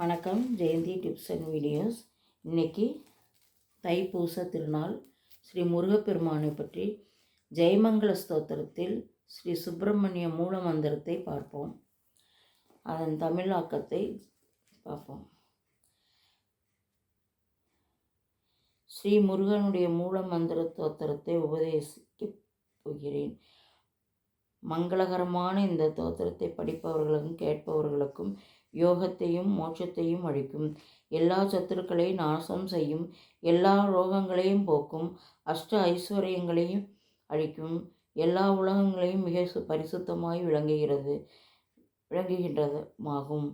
வணக்கம். Jayanthi tips and videos. இன்னைக்கு தைப்பூச திருநாள். ஸ்ரீ முருகப்பெருமானை பற்றி ஜெயமங்கல ஸ்தோத்திரத்தில் ஸ்ரீ சுப்பிரமணிய மூல மந்திரத்தை பார்ப்போம். அதன் தமிழாக்கத்தை பார்ப்போம். ஸ்ரீ முருகனுடைய மூல மந்திர தோத்திரத்தை உபதேசிக்கப் போகிறேன். மங்களகரமான இந்த தோத்திரத்தை படிப்பவர்களுக்கும் கேட்பவர்களுக்கும் யோகத்தையும் மோட்சத்தையும் அழிக்கும். எல்லா சத்துருக்களையும் நாசம் செய்யும். எல்லா ரோகங்களையும் போக்கும். அஷ்ட ஐஸ்வர்யங்களையும் அழிக்கும். எல்லா உலகங்களையும் மிக சு பரிசுத்தமாய் விளங்குகிறது விளங்குகின்றதுமாகும்.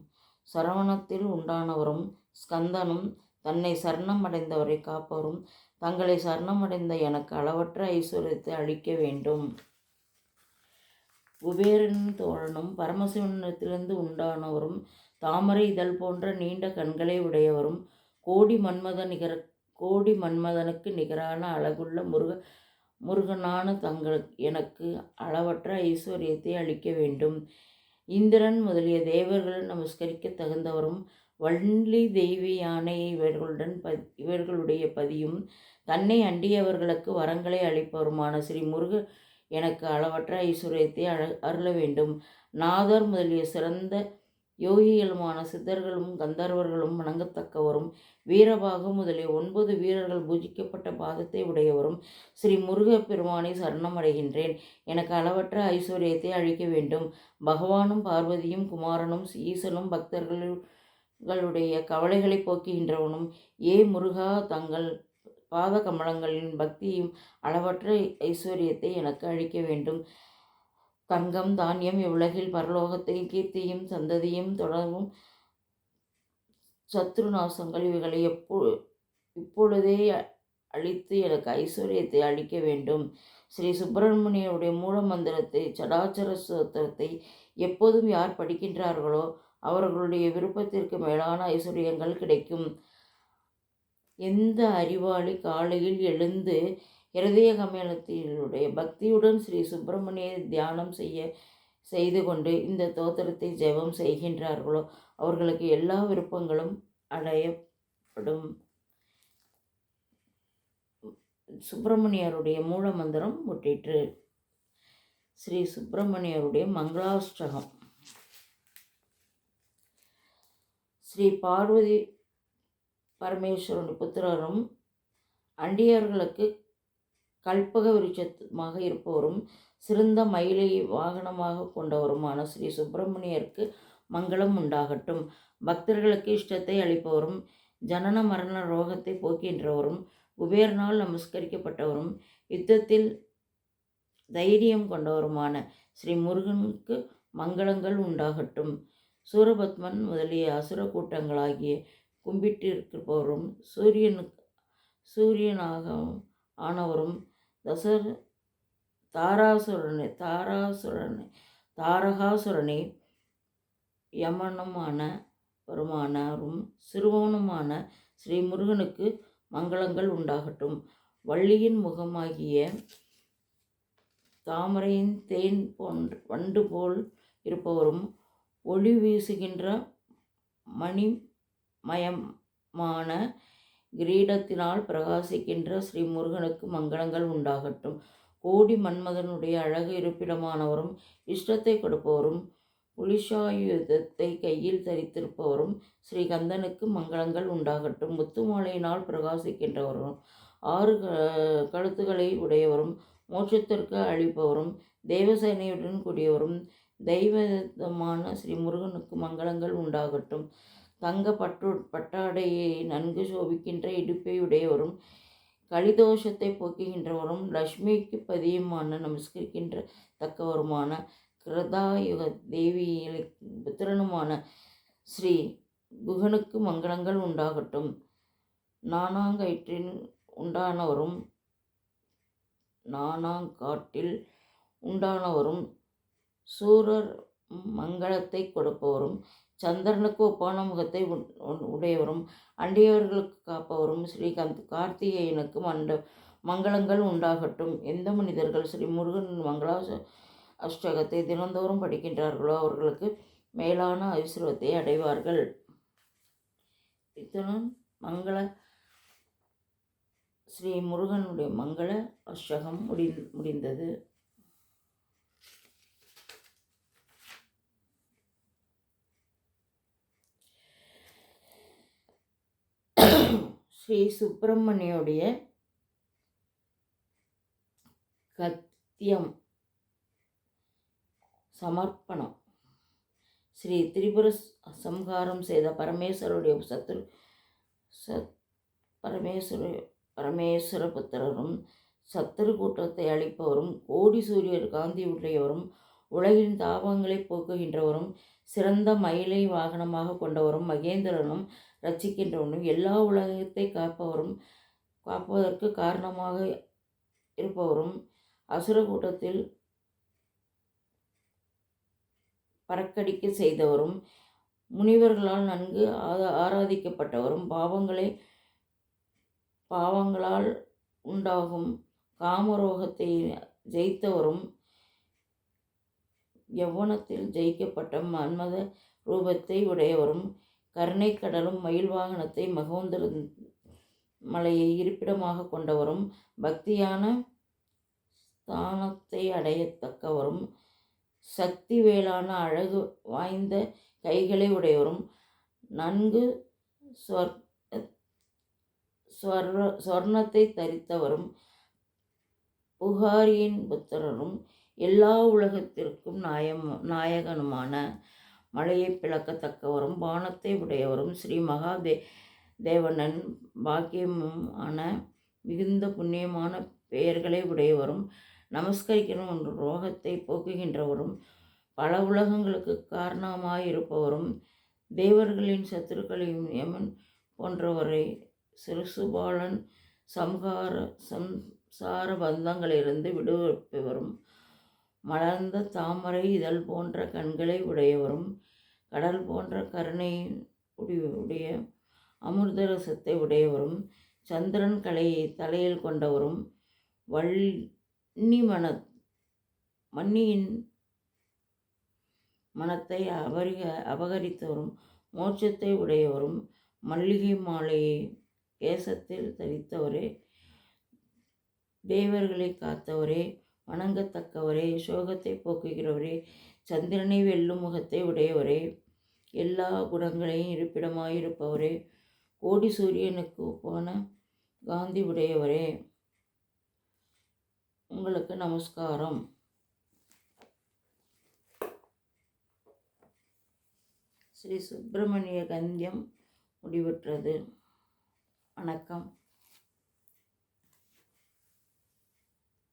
சரவணத்தில் உண்டானவரும் ஸ்கந்தனும் தன்னை சரணம் அடைந்தவரை காப்பவரும் தங்களை சரணமடைந்த எனக்கு அளவற்ற ஐஸ்வர்யத்தை அளிக்க வேண்டும். குபேரன் தோழனும் பரமசிவனிடத்திலிருந்து உண்டானவரும் தாமரை இதழ் போன்ற நீண்ட கண்களை உடையவரும் கோடி மன்மத நிகர கோடி மன்மதனுக்கு நிகரான அழகுள்ள முருக முருகனான தங்கள் எனக்கு அளவற்ற ஐஸ்வர்யத்தை அளிக்க வேண்டும். இந்திரன் முதலிய தேவர்கள் நமஸ்கரிக்க தகுந்தவரும் வள்ளி தெய்வி யானை இவர்களுடன் ப இவர்களுடைய பதியும் தன்னை அண்டியவர்களுக்கு வரங்களை அளிப்பவருமான ஸ்ரீ முருக எனக்கு அளவற்ற ஐஸ்வர்யத்தை அழ அருள வேண்டும். நாதர் முதலிய சிறந்த யோகிகளுமான சித்தர்களும் கந்தர்வர்களும் வணங்கத்தக்கவரும் வீரபாகு முதலிய ஒன்பது வீரர்கள் பூஜிக்கப்பட்ட பாதத்தை உடையவரும் ஸ்ரீ முருகப்பெருமானை சரணம் அடைகின்றேன் எனக்கு அளவற்ற ஐஸ்வர்யத்தை அழிக்க வேண்டும். பகவானும் பார்வதியும் குமாரனும் ஈசனும் பக்தர்களுடைய கவலைகளை போக்குகின்றவனும் ஏ முருகா தங்கள் பாத கமலங்களின் பக்தியும் அளவற்ற ஐஸ்வர்யத்தை எனக்கு அழிக்க வேண்டும். தங்கம் தானியம் இவ்வுலகில் பரலோகத்தை கீர்த்தியும் சந்ததியும் தொடரும் சத்ருநாசங்கள். இவைகளை எப்போ இப்பொழுதே அழித்து எனக்கு ஐஸ்வர்யத்தை அளிக்க வேண்டும். ஸ்ரீ சுப்பிரமணியனுடைய மூல மந்திரத்தை சடாச்சர சோத்திரத்தை எப்போதும் யார் படிக்கின்றார்களோ அவர்களுடைய விருப்பத்திற்கு மேலான ஐஸ்வர்யங்கள் கிடைக்கும். எந்த அறிவாளி காலையில் எழுந்து இருதய கமலத்தினுடைய பக்தியுடன் ஸ்ரீ சுப்பிரமணிய தியானம் செய்ய செய்து கொண்டு இந்த தோத்திரத்தை ஜெபம் செய்கின்றார்களோ அவர்களுக்கு எல்லா விருப்பங்களும் அடையப்படும். சுப்பிரமணியருடைய மூல மந்திரம் முட்டிற்று ஸ்ரீ சுப்பிரமணியருடைய மங்களாஷ்டகம். ஸ்ரீ பார்வதி பரமேஸ்வரன் புத்திரரும் அண்டியர்களுக்கு கல்பக விருட்சமாக இருப்பவரும் சிறந்த மயிலை வாகனமாக கொண்டவருமான ஸ்ரீ சுப்பிரமணியருக்கு மங்களம் உண்டாகட்டும். பக்தர்களுக்கு இஷ்டத்தை அளிப்பவரும் ஜனன மரண ரோகத்தை போக்கின்றவரும் குபேரனால் நமஸ்கரிக்கப்பட்டவரும் யுத்தத்தில் தைரியம் கொண்டவருமான ஸ்ரீ முருகனுக்கு மங்களங்கள் உண்டாகட்டும். சூரபத்மன் முதலிய அசுர கூட்டங்களாகிய கும்பிட்டிருப்பவரும் சூரியனுக்கு சூரியனாக ஆனவரும் தசர தாராசுரனை தாராசுரனை தாரகாசுரனை. யமனுமான வருமானரும் சிறுவனுமான ஸ்ரீ முருகனுக்கு மங்களங்கள் உண்டாகட்டும். வள்ளியின் முகமாகிய தாமரையின் தேன் போன்ற வண்டு போல் இருப்பவரும் ஒளி வீசுகின்ற மணிமயமான கிரீடத்தினால் பிரகாசிக்கின்ற ஸ்ரீ முருகனுக்கு மங்களங்கள் உண்டாகட்டும். கோடி மன்மதனுடைய அழகு இருப்பிடமானவரும் இஷ்டத்தை கொடுப்பவரும் புலிஷாயுதத்தை கையில் தரித்திருப்பவரும் ஸ்ரீகந்தனுக்கு மங்களங்கள் உண்டாகட்டும். முத்துமாலையினால் பிரகாசிக்கின்றவரும் ஆறு கழுத்துக்களை உடையவரும் மோட்சத்திற்கு அழிப்பவரும் தேவசேனையுடன் கூடியவரும் தெய்வமான ஸ்ரீ முருகனுக்கு மங்களங்கள் உண்டாகட்டும். தங்க பட்டு பட்டாடையை நன்கு சோபிக்கின்ற இடுப்பை உடையவரும் கலிதோஷத்தை போக்குகின்றவரும் லக்ஷ்மிக்கு பதியமான நமஸ்கரிக்கின்ற தக்கவருமான கிருதாயுக தேவியில் புத்திரனுமான ஸ்ரீ குகனுக்கு மங்களங்கள் உண்டாகட்டும். நானாங்கயிற்றின் உண்டானவரும் நானாங்காட்டில் உண்டானவரும் சூரர் மங்களத்தை கொடுப்பவரும் சந்திரனுக்கு ஒப்பான முகத்தை உடையவரும் அண்டியவர்களுக்கு காப்பவரும் ஸ்ரீகாந்த் கார்த்திகேயனுக்கு மண்ட மங்களங்கள் உண்டாகட்டும். எந்த மனிதர்கள் ஸ்ரீ முருகன் மங்களா அஷ்டகத்தை தினந்தோறும் படிக்கின்றார்களோ அவர்களுக்கு மேலான ஐஸ்வரத்தை அடைவார்கள். இத்துடன் மங்கள ஸ்ரீ முருகனுடைய மங்கள அஷ்டகம் முடி முடிந்தது. ஸ்ரீ சுப்பிரமணியுடைய கத்தியம் சமர்ப்பணம். ஸ்ரீ திரிபுர சம்ஹாரம் செய்த பரமேஸ்வருடைய சத்ரு சத் பரமேஸ்வர பரமேஸ்வர புத்திரரும் சத்துரு கூட்டத்தை அளிப்பவரும் கோடி சூரியர் காந்தி உடையவரும் உலகின் தாபங்களை போக்குகின்றவரும் சிறந்த மயிலை வாகனமாக கொண்டவரும் மகேந்திரனும் ரட்சிக்கின்றவனும் எல்லா உலகத்தை காப்பவரும் காப்பதற்கு காரணமாக இருப்பவரும் அசுர கூட்டத்தில் பறக்கடிக்க செய்தவரும் முனிவர்களால் நன்கு ஆராதிக்கப்பட்டவரும் பாவங்களை பாவங்களால் உண்டாகும் காமரோகத்தை ஜெயித்தவரும் யவனத்தில் ஜெயிக்கப்பட்ட மன்மத ரூபத்தை உடையவரும் கருணைக்கடலும் மயில் வாகனத்தை மகோந்தர மலையை இருப்பிடமாக கொண்டவரும் பக்தியான ஸ்தானத்தை அடையத்தக்கவரும் சக்தி வேளான அழகு வாய்ந்த கைகளை உடையவரும் நன்கு ஸ்வர் சொர்ண ஸ்வர்ணத்தை தரித்தவரும் புகாரியின் புத்தரரும் எல்லா உலகத்திற்கும் நாயம் நாயகனுமான மழையை பிளக்கத்தக்கவரும் பானத்தை உடையவரும் ஸ்ரீ மகாதே தேவனன் பாக்கியமான மிகுந்த புண்ணியமான பெயர்களை உடையவரும் நமஸ்கரிக்கணும் ரோகத்தை போக்குகின்றவரும் பல உலகங்களுக்கு காரணமாயிருப்பவரும் தேவர்களின் சத்துருக்களையும் யமன் போன்றவரை சிறுசுபாலன் சம்ஹார சம்சார பந்தங்களிலிருந்து விடுவிப்பவரும் மலர்ந்த தாமரை இதழ் போன்ற கண்களை உடையவரும் கடல் போன்ற கருணையின் உடைய அமிர்தரசத்தை உடையவரும் சந்திரன் கலையை தலையில் கொண்டவரும் வள்ளி மன மன்னியின் மனத்தை அபரிக அபகரித்தவரும் மோட்சத்தை உடையவரும் மல்லிகை மாலையை கேசத்தில் தரித்தவரே தேவர்களை காத்தவரே வணங்கத்தக்கவரே சோகத்தை போக்குகிறவரே சந்திரனை வெல்லும் முகத்தை உடையவரே எல்லா குணங்களையும் இருப்பிடமாயிருப்பவரே கோடி சூரியனுக்கு போன காந்தி உடையவரே. உங்களுக்கு நமஸ்காரம். ஸ்ரீ சுப்பிரமணிய கந்தியம் முடிவுற்றது. வணக்கம்.